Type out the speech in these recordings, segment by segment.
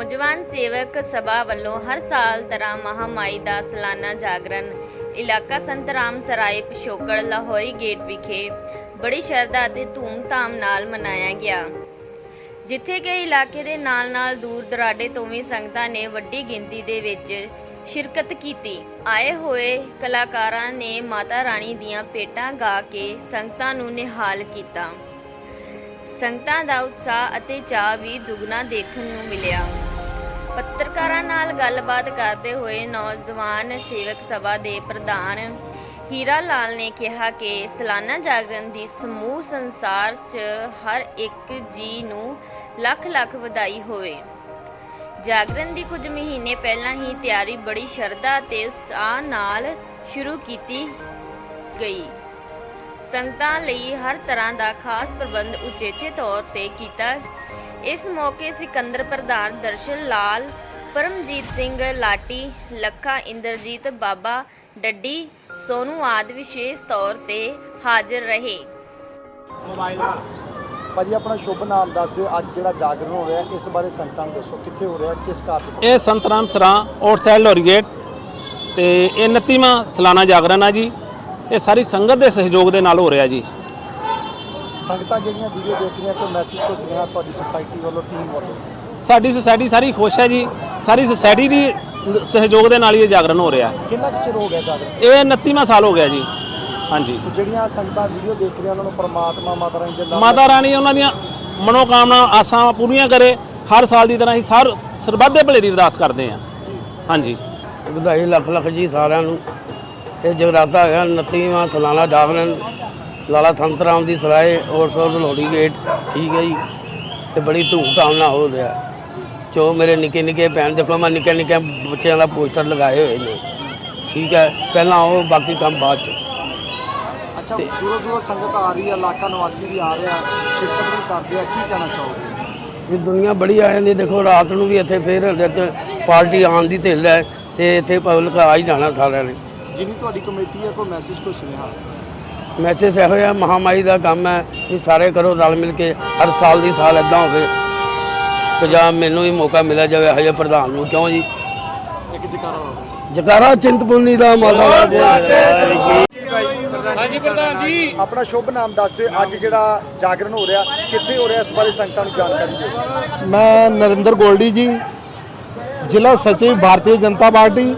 ਨੌਜਵਾਨ ਸੇਵਕ ਸਭਾ ਵੱਲੋਂ ਹਰ ਸਾਲ ਤਰ੍ਹਾਂ ਮਹਾਮਾਈ ਦਾ ਸਾਲਾਨਾ ਜਾਗਰਣ। ਇਲਾਕਾ ਸੰਤਰਾਮ ਸਰਾਏ ਪਿਸ਼ੋਕੜ ਲਾਹੌਰੀ ਗੇਟ ਵਿਖੇ ਬੜੀ ਸ਼ਰਧਾ ਅਤੇ ਧੂਮ-ਧਾਮ ਨਾਲ ਮਨਾਇਆ ਗਿਆ। ਜਿੱਥੇ ਕਿ ਇਲਾਕੇ ਦੇ ਨਾਲ-ਨਾਲ ਦੂਰ ਦਰਾਡੇ ਤੋਂ ਵੀ ਸੰਗਤਾਂ ਨੇ ਵੱਡੀ ਗਿਣਤੀ ਦੇ ਵਿੱਚ ਸ਼ਿਰਕਤ ਕੀਤੀ। ਆਏ ਹੋਏ ਕਲਾਕਾਰਾਂ ਨੇ ਮਾਤਾ ਰਾਣੀ ਦੀਆਂ ਪੇਟਾਂ ਗਾ ਕੇ ਸੰਗਤਾਂ ਨੂੰ ਨਿਹਾਲ ਕੀਤਾ। ਸੰਗਤਾਂ ਦਾ ਉਤਸ਼ਾਹ ਅਤੇ ਚਾਅ ਵੀ ਦੁੱਗਣਾ ਦੇਖਣ ਨੂੰ ਮਿਲਿਆ। ਪੱਤਰਕਾਰਾਂ ਨਾਲ ਗੱਲਬਾਤ ਕਰਦੇ ਹੋਏ ਨੌਜਵਾਨ ਸੇਵਕ ਸਭਾ ਦੇ ਪ੍ਰਧਾਨ ਹੀਰਾ ਲਾਲ ਨੇ ਕਿਹਾ ਕਿ ਸਾਲਾਨਾ ਜਾਗਰਣ ਦੀ ਸਮੂਹ ਸੰਸਾਰ 'ਚ ਹਰ ਇੱਕ ਜੀ ਨੂੰ ਲੱਖ ਲੱਖ ਵਧਾਈ ਹੋਵੇ। ਜਾਗਰਣ ਦੀ ਕੁਝ ਮਹੀਨੇ ਪਹਿਲਾਂ ਹੀ ਤਿਆਰੀ ਬੜੀ ਸ਼ਰਧਾ ਤੇ ਉਤਸ਼ਾਹ ਨਾਲ ਸ਼ੁਰੂ ਕੀਤੀ ਗਈ। ਸੰਗਤਾਂ ਲਈ ਹਰ ਤਰ੍ਹਾਂ ਦਾ ਖਾਸ ਪ੍ਰਬੰਧ ਉਚੇਚੇ ਤੌਰ ਤੇ ਕੀਤਾ ਇਸ ਮੌਕੇ ਸਿਕੰਦਰ ਪ੍ਰਧਾਨ ਦਰਸ਼ਨ ਲਾਲ ਪਰਮਜੀਤ ਸਿੰਘ ਲਾਟੀ ਲੱਖਾ ਇੰਦਰਜੀਤ ਬਾਬਾ ਡੱਡੀ ਸੋਨੂ ਆਦਿ ਵਿਸ਼ੇਸ਼ ਤੌਰ ਤੇ ਹਾਜ਼ਰ ਰਹੇ। ਭਾਜੀ ਆਪਣਾ ਸ਼ੁਭ ਨਾਮ ਦੱਸ ਦਿਓ। ਅੱਜ ਜਿਹੜਾ ਜਾਗਰਣ ਹੋ ਰਿਹਾ ਇਸ ਬਾਰੇ ਸੰਗਤਾਂ ਨੂੰ ਦੱਸੋ। ਕਿੱਥੇ ਹੋ ਰਿਹਾ ਕਿਸ ਕਾਰਜ ਇਹ ਸੰਤਰਾਮ ਸਰਾਂ ਆਊਟਸਾਈਡ ਲੋਰੀ ਗੇਟ ਤੇ ਇਹ 29ਵਾਂ ਸਾਲਾਨਾ ਜਾਗਰਣ ਆ ਜੀ। ਇਹ ਸਾਰੀ ਸੰਗਤ ਦੇ ਸਹਿਯੋਗ ਦੇ ਨਾਲ ਹੋ ਰਿਹਾ ਜੀ। ਸੰਗਤਾਂ ਜਿਹੜੀਆਂ ਵੀਡੀਓ ਦੇਖ ਰਹੀਆਂ ਕੋਈ ਮੈਸੇਜ ਤੋਂ ਸੁਨੇਹਾ ਤੁਹਾਡੀ ਸੁਸਾਇਟੀ ਵੱਲੋਂ ਟੀਮ ਵੱਲੋਂ? ਸਾਡੀ ਸੁਸਾਇਟੀ ਸਾਰੀ ਖੁਸ਼ ਹੈ ਜੀ। ਸਾਰੀ ਸੁਸਾਇਟੀ ਦੀ ਸਹਿਯੋਗ ਦੇ ਨਾਲ ਹੀ ਇਹ ਜਾਗਰਣ ਹੋ ਰਿਹਾ। ਕਿੰਨਾ ਕੁ ਚਿਰ ਹੋ ਗਿਆ ਜਾਗਰਣ? ਇਹ 29ਵਾਂ ਸਾਲ ਹੋ ਗਿਆ ਜੀ। ਹਾਂਜੀ। ਸੋ ਜਿਹੜੀਆਂ ਸੰਗਤਾਂ ਵੀਡੀਓ ਦੇਖ ਰਹੀਆਂ ਉਹਨਾਂ ਨੂੰ ਪ੍ਰਮਾਤਮਾ ਮਾਤਾ ਰਾਣੀ ਦੇ ਨਾਲ ਮਾਤਾ ਰਾਣੀ ਉਹਨਾਂ ਦੀਆਂ ਮਨੋਕਾਮਨਾ ਆਸਾਂ ਪੂਰੀਆਂ ਕਰੇ। ਹਰ ਸਾਲ ਦੀ ਤਰ੍ਹਾਂ ਹੀ ਸਰ ਸਰਬੱਤ ਦੇ ਭਲੇ ਦੀ ਅਰਦਾਸ ਕਰਦੇ ਹਾਂ। ਹਾਂਜੀ। ਵਧਾਈ ਲੱਖ ਲੱਖ ਜੀ ਸਾਰਿਆਂ ਨੂੰ। ਇਹ ਜਗਰਾਤਾ ਹੋਇਆ 29ਵਾਂ ਸਾਲਾਨਾ ਜਾਗਰਣ। ਲਾਲਾ ਸੰਤ ਰਾਮ ਦੀ ਸਰਾਏ ਔਰ ਸੋਰ ਲੋੜੀ ਗੇਟ ਠੀਕ ਹੈ ਜੀ। ਤੇ ਬੜੀ ਧੂਮਧਾਮ ਨਾਲ ਹੋ ਰਿਹਾ। ਜੋ ਮੇਰੇ ਨਿੱਕੇ ਨਿੱਕੇ ਭੈਣ ਦੇਖੋ ਮੈਂ ਨਿੱਕੇ ਨਿੱਕੇ ਬੱਚਿਆਂ ਦਾ ਪੋਸਟਰ ਲਗਾਏ ਹੋਏ ਨੇ। ਠੀਕ ਹੈ ਪਹਿਲਾਂ ਉਹ ਬਾਕੀ ਕੰਮ ਬਾਅਦ ਚ। ਅੱਛਾ ਦੂਰੋਂ ਦੂਰੋਂ ਸੰਗਤ ਆ ਰਹੀ ਹੈ ਇਲਾਕਾ ਨਿਵਾਸੀ ਵੀ ਆ ਰਿਹਾ ਸ਼ਿਰਕਤ ਵੀ ਕਰਦੇ ਆ ਕੀ ਕਹਿਣਾ ਚਾਹੋਗੇ? ਇਹ ਦੁਨੀਆ ਬੜੀ ਆ ਜਾਂਦੀ ਦੇਖੋ ਰਾਤ ਨੂੰ ਵੀ ਇੱਥੇ ਫੇਰ ਪਾਰਟੀ ਆਉਣ ਦੀ ਢਿੱਲ ਹੈ ਤੇ ਇੱਥੇ ਪਬਲਿਕ ਆ ਹੀ ਜਾਣਾ ਸਾਰਿਆਂ ਨੇ। ਜਿੰਨੀ ਤੁਹਾਡੀ ਕਮੇਟੀ ਹੈ ਕੋਈ ਮੈਸੇਜ ਕੋਈ ਸੁਨੇਹਾ? ਮੈਸੇਜ ਇਹੋ ਜਿਹਾ ਮਹਾਮਾਈ ਦਾ ਕੰਮ ਹੈ ਕਿ ਸਾਰੇ ਕਰੋ ਰਲ ਮਿਲ ਕੇ ਹਰ ਸਾਲ ਦੀ ਸਾਲ ਇਦਾਂ ਹੋਵੇ ਜਾਂ ਮੈਨੂੰ ਵੀ ਮੌਕਾ ਮਿਲਿਆ ਜਾਵੇ ਇਹੋ ਜਿਹੇ ਪ੍ਰਧਾਨ ਨੂੰ। ਕਿਉਂ ਜੀ? ਇੱਕ ਜਕਾਰਾ ਜਕਾਰਾ ਚਿੰਤਪੁਰਨੀ ਦਾ ਮਾਤਾ ਦਾ ਆਪਣਾ ਸ਼ੁਭ ਨਾਮ ਦੱਸ ਦਿਓ। ਅੱਜ ਜਿਹੜਾ ਜਾਗਰਣ ਹੋ ਰਿਹਾ ਕਿੱਥੇ ਹੋ ਰਿਹਾ ਇਸ ਬਾਰੇ ਸੰਗਤਾਂ ਨੂੰ ਜਾਣਕਾਰੀ ਦਿਓ। ਮੈਂ ਨਰਿੰਦਰ ਗੋਲਡੀ ਜੀ ਜ਼ਿਲ੍ਹਾ ਸਚਿਵ ਭਾਰਤੀ ਜਨਤਾ ਪਾਰਟੀ।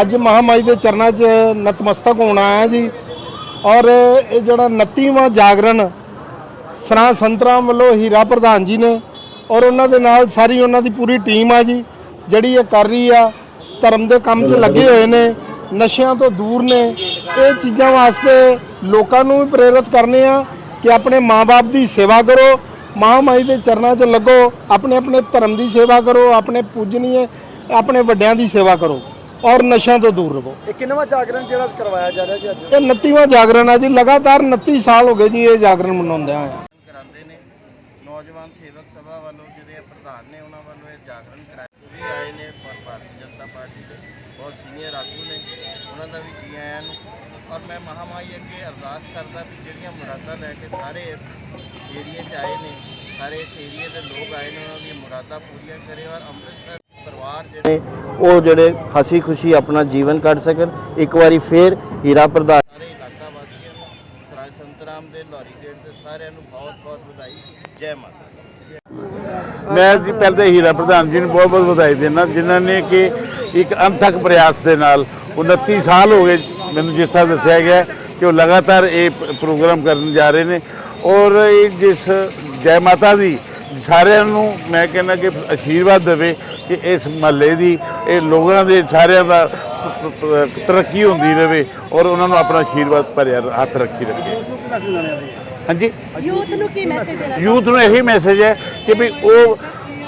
ਅੱਜ ਮਹਾਮਾਈ ਦੇ ਚਰਨਾਂ 'ਚ ਨਤਮਸਤਕ ਹੋਣ ਆਇਆ ਜੀ। ਔਰ ਇਹ ਜਿਹੜਾ 29ਵਾਂ ਜਾਗਰਣ ਸਰਾਂ ਸੰਤਰਾ ਵੱਲੋਂ ਹੀਰਾ ਪ੍ਰਧਾਨ ਜੀ ਨੇ ਔਰ ਉਹਨਾਂ ਦੇ ਨਾਲ ਸਾਰੀ ਉਹਨਾਂ ਦੀ ਪੂਰੀ ਟੀਮ ਆ ਜੀ, ਜਿਹੜੀ ਇਹ ਕਰ ਰਹੀ ਆ, ਧਰਮ ਦੇ ਕੰਮ 'ਚ ਲੱਗੇ ਹੋਏ ਨੇ, ਨਸ਼ਿਆਂ ਤੋਂ ਦੂਰ ਨੇ, ਇਹ ਚੀਜ਼ਾਂ ਵਾਸਤੇ ਲੋਕਾਂ ਨੂੰ ਵੀ ਪ੍ਰੇਰਿਤ ਕਰਨੇ ਆ ਕਿ ਆਪਣੇ ਮਾਪੇ ਦੀ ਸੇਵਾ ਕਰੋ ਮਾਂ ਮਾਈ ਦੇ ਚਰਨਾਂ 'ਚ ਲੱਗੋ ਆਪਣੇ ਆਪਣੇ ਧਰਮ ਦੀ ਸੇਵਾ ਕਰੋ, ਆਪਣੇ ਪੂਜਨੀਏ, ਆਪਣੇ ਵੱਡਿਆਂ ਦੀ ਸੇਵਾ ਕਰੋ। ਔਰ ਨਸ਼ਿਆਂ ਤੋਂ ਦੂਰ ਰਹੋ। ਇਹ ਕਿੰਨਵਾਂ ਜਾਗਰਣ ਜਿਹੜਾ ਕਰਵਾਇਆ ਜਾ ਰਿਹਾ ਜੀ ਅੱਜ? ਇਹ 29ਵਾਂ ਜਾਗਰਣ ਹੈ ਜੀ। ਲਗਾਤਾਰ 29 ਸਾਲ ਹੋ ਗਏ ਜੀ ਇਹ ਜਾਗਰਣ ਮਨਾਉਂਦੇ ਆ ਕਰਾਉਂਦੇ ਨੇ। ਨੌਜਵਾਨ ਸੇਵਕ ਸਭਾ ਵੱਲੋਂ ਜਿਹੜੇ ਪ੍ਰਧਾਨ ਨੇ ਉਹਨਾਂ ਵੱਲੋਂ ਇਹ ਜਾਗਰਣ ਕਰਾਇਆ ਵੀ ਆਏ ਨੇ ਪਰ ਭਾਰਤੀ ਜਨਤਾ ਪਾਰਟੀ ਦੇ ਬਹੁਤ ਸੀਨੀਅਰ ਆਗੂ ਨੇ। ਉਹਨਾਂ ਦਾ ਵੀ ਜੀ ਆਇਆਂ ਨੂੰ। ਔਰ ਮੈਂ ਮਹਾਮਾਈ ਅੱਗੇ ਅਰਦਾਸ ਕਰਦਾ ਵੀ ਜਿਹੜੀਆਂ ਮੁਰਾਦਾਂ ਲੈ ਕੇ ਸਾਰੇ ਇਸ ਏਰੀਏ 'ਚ ਆਏ ਨੇ ਸਾਰੇ ਇਸ ਏਰੀਏ ਦੇ ਲੋਕ ਆਏ ਨੇ ਉਹਨਾਂ ਦੀਆਂ ਮੁਰਾਦਾਂ ਪੂਰੀਆਂ ਕਰੇ ਔਰ ਅੰਮ੍ਰਿਤਸਰ ਪਰਿਵਾਰ ਜਿਹੜੇ ਉਹ ਜਿਹੜੇ ਹਸੀ ਖੁਸ਼ੀ ਆਪਣਾ ਜੀਵਨ ਕੱਢ ਸਕਣ। ਇੱਕ ਵਾਰੀ ਫੇਰ ਹੀਰਾ ਪ੍ਰਧਾਨ ਸਾਰੇ ਇਲਾਕਾ ਵਾਸੀਆਂ ਨੂੰ ਸਰਾਏ ਸੰਤਰਾਮ ਦੇ ਲੋਰੀ ਗੇਟ ਦੇ ਸਾਰਿਆਂ ਨੂੰ ਬਹੁਤ ਬਹੁਤ ਵਧਾਈ। ਜੈ ਮਾਤਾ। ਮੈਂ ਜੀ ਪਹਿਲੇ ਹੀਰਾ ਪ੍ਰਧਾਨ ਜੀ ਨੂੰ ਬਹੁਤ ਬਹੁਤ ਵਧਾਈ ਦਿੰਦਾ ਜਿਨ੍ਹਾਂ ਨੇ ਕਿ ਇੱਕ ਅੰਤਕ ਪ੍ਰਯਾਸ ਦੇ ਨਾਲ 29 ਸਾਲ ਹੋ ਗਏ ਮੈਨੂੰ ਜਿਸ ਤਰ੍ਹਾਂ ਦੱਸਿਆ ਗਿਆ ਕਿ ਉਹ ਲਗਾਤਾਰ ਇਹ ਪ੍ਰੋਗਰਾਮ ਕਰਨ ਜਾ ਰਹੇ ਨੇ। ਔਰ ਇਹ ਜਿਸ ਜੈ ਮਾਤਾ ਦੀ ਸਾਰਿਆਂ ਨੂੰ ਮੈਂ ਕਹਿੰਦਾ ਕਿ ਆਸ਼ੀਰਵਾਦ ਦੇਵੇ ਕਿ ਇਸ ਮਹੱਲੇ ਦੀ ਇਹ ਲੋਕਾਂ ਦੇ ਸਾਰਿਆਂ ਦਾ ਤਰੱਕੀ ਹੁੰਦੀ ਰਹੇ ਔਰ ਉਹਨਾਂ ਨੂੰ ਆਪਣਾ ਆਸ਼ੀਰਵਾਦ ਭਰਿਆ ਹੱਥ ਰੱਖੀ ਰੱਖੇ। ਹਾਂਜੀ? ਯੂਥ ਨੂੰ ਕੀ ਮੈਸੇਜ ਦੇਣਾ ਯੂਥ ਨੂੰ ਇਹੀ ਮੈਸੇਜ ਹੈ ਕਿ ਵੀ ਉਹ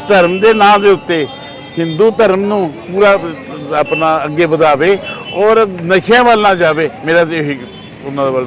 ਧਰਮ ਦੇ ਨਾਂ ਦੇ ਉੱਤੇ ਹਿੰਦੂ ਧਰਮ ਨੂੰ ਪੂਰਾ ਆਪਣਾ ਅੱਗੇ ਵਧਾਵੇ ਔਰ ਨਸ਼ਿਆਂ ਵੱਲ ਨਾ ਜਾਵੇ। ਮੇਰਾ ਤੇ ਇਹੀ ਉਹਨਾਂ ਦਾ ਵੱਲ